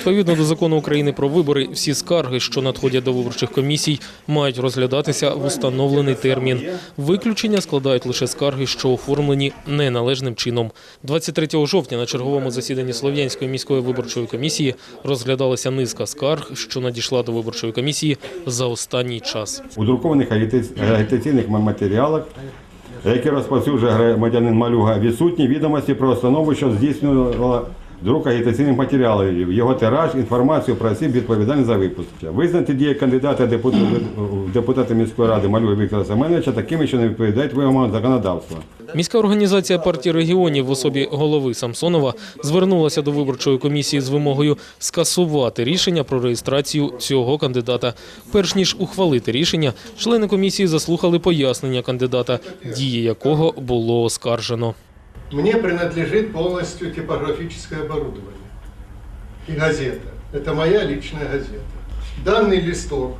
Відповідно до закону України про вибори, всі скарги, що надходять до виборчих комісій, мають розглядатися в установлений термін. Виключення складають лише скарги, що оформлені неналежним чином. 23 жовтня на черговому засіданні Слов'янської міської виборчої комісії розглядалася низка скарг, що надійшла до виборчої комісії за останній час. У друкованих агіта- агітаційних матеріалах, які розповсюджує громадянин Малюга, відсутні відомості про установу, що здійснювала друк агітаційних матеріалів, його тираж, інформацію про осіб відповідальних за випуск. Визнати дії кандидата в депутати міської ради Малюга Віктора Семеновича такими, що не відповідають вимогам законодавства. Міська організація партії регіонів в особі голови Самсонова звернулася до виборчої комісії з вимогою скасувати рішення про реєстрацію цього кандидата. Перш ніж ухвалити рішення, члени комісії заслухали пояснення кандидата, дії якого було оскаржено. Мне принадлежит полностью типографическое оборудование и газета. Это моя личная газета. Данный листок,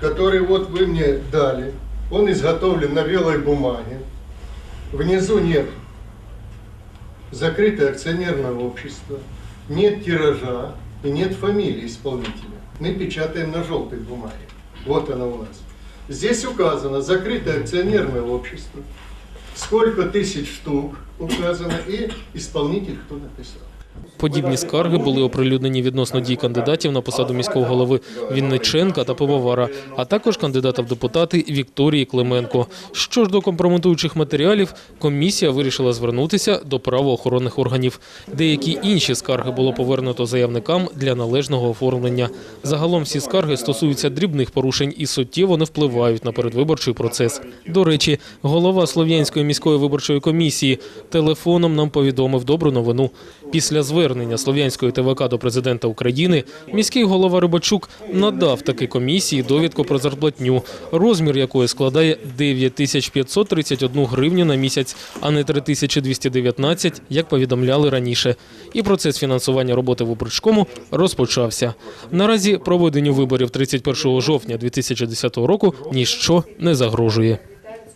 который вот вы мне дали, он изготовлен на белой бумаге. Внизу нет закрытое акционерное общество, нет тиража и нет фамилии исполнителя. Мы печатаем на желтой бумаге. Вот она у нас. Здесь указано закрытое акционерное общество, сколько тысяч штук указано и исполнитель, кто написал. Подібні скарги були оприлюднені відносно дій кандидатів на посаду міського голови Вінниченка та Пивовара, а також кандидата в депутати Вікторії Клименко. Що ж до компрометуючих матеріалів, комісія вирішила звернутися до правоохоронних органів. Деякі інші скарги було повернуто заявникам для належного оформлення. Загалом всі скарги стосуються дрібних порушень і суттєво не впливають на передвиборчий процес. До речі, голова Слов'янської міської виборчої комісії телефоном нам повідомив добру новину. Після звернення Слов'янської ТВК до президента України міський голова Рибачук надав таки комісії довідку про зарплатню, розмір якої складає 9531 гривню на місяць, а не 3219, як повідомляли раніше. І процес фінансування роботи в виборчкому розпочався. Наразі проведенню виборів 31 жовтня 2010 року ніщо не загрожує.